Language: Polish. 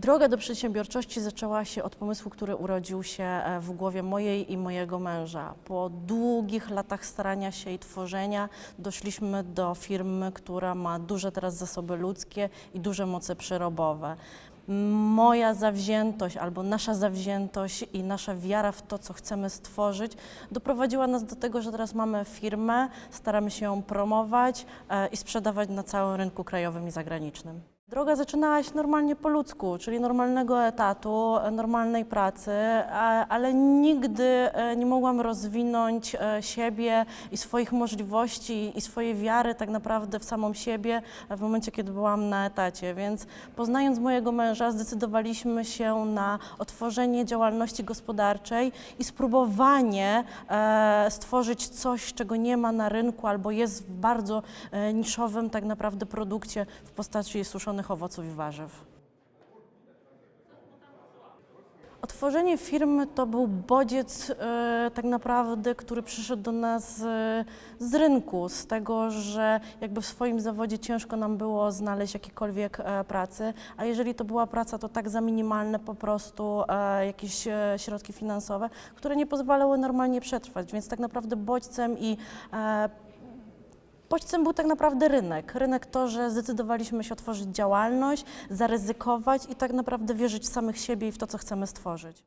Droga do przedsiębiorczości zaczęła się od pomysłu, który urodził się e, w głowie mojej i mojego męża. Po długich latach starania się i tworzenia doszliśmy do firmy, która ma duże teraz zasoby ludzkie i duże moce przerobowe. Moja zawziętość albo nasza zawziętość i nasza wiara w to, co chcemy stworzyć, doprowadziła nas do tego, że teraz mamy firmę, staramy się ją promować e, i sprzedawać na całym rynku krajowym i zagranicznym. Droga zaczynała się normalnie po ludzku, czyli normalnego etatu, normalnej pracy, ale nigdy e, nie mogłam rozwinąć e, siebie i swoich możliwości i swojej wiary tak naprawdę w samą siebie w momencie, kiedy byłam na etacie. Więc poznając mojego męża, zdecydowaliśmy się na otworzenie działalności gospodarczej i spróbowanie e, stworzyć coś, czego nie ma na rynku albo jest w bardzo niszowym tak naprawdę produkcie w postaci owoców i warzyw. Otworzenie firmy to był bodziec e, tak naprawdę, który przyszedł do nas e, z rynku, z tego, że jakby w swoim zawodzie ciężko nam było znaleźć jakiekolwiek e, pracy, a jeżeli to była praca, to tak za minimalne po prostu e, jakieś e, środki finansowe, które nie pozwalały normalnie przetrwać, więc tak naprawdę bodźcem i e, Bodźcem był tak naprawdę rynek. Rynek to, że zdecydowaliśmy się otworzyć działalność, zaryzykować i tak naprawdę wierzyć w samych siebie i w to, co chcemy stworzyć.